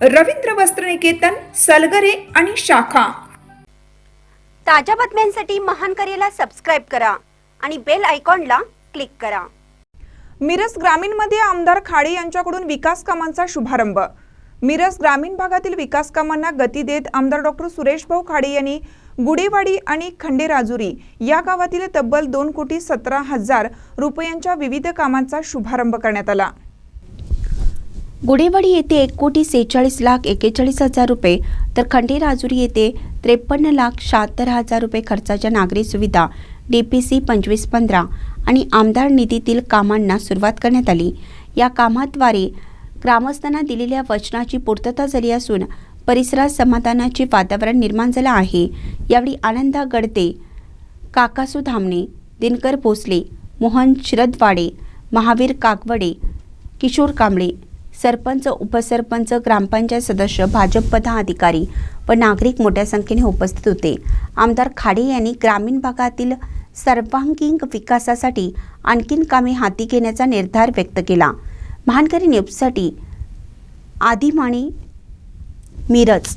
रवींद्र वस्त्रनिकेतन सलगरे आणि शाखा. ताज्या बातम्यांसाठी महान करेला सबस्क्राईब करा आणि बेल आयकॉनला क्लिक करा. मिरज ग्रामीणमध्ये आमदार खाडे यांच्याकडून विकास कामांचा शुभारंभ. मिरज ग्रामीण भागातील विकास कामांना गती देत आमदार डॉक्टर सुरेश भाऊ खाडे यांनी गुडेवाडी आणि खंडेराजुरी या गावातील तब्बल दोन कोटी सतरा हजार रुपयांच्या विविध कामांचा शुभारंभ करण्यात आला. गुढेवाडी येथे एक कोटी सेहेचाळीस लाख एकेचाळीस हजार रुपये तर खंडेराजुरी येथे त्रेपन्न लाख शहात्तर हजार रुपये खर्चाच्या नागरी सुविधा डी पी सी पंचवीस पंधरा आणि आमदार निधीतील कामांना सुरुवात करण्यात आली. या कामाद्वारे ग्रामस्थांना दिलेल्या वचनाची पूर्तता झाली असून परिसरात समाधानाचे वातावरण निर्माण झालं आहे. यावेळी आनंदा गडते काकासू धामणे दिनकर भोसले मोहन शिरदवाडे महावीर काकवडे किशोर कांबळे सरपंच उपसरपंच ग्रामपंचायत सदस्य भाजप पदाधिकारी व नागरिक मोठ्या संख्येने उपस्थित होते. आमदार खाडे यांनी ग्रामीण भागातील सर्वांगीण विकासासाठी आणखीन कामे हाती घेण्याचा निर्धार व्यक्त केला. महानकरी न्यूजसाठी आदिमाणी मिरज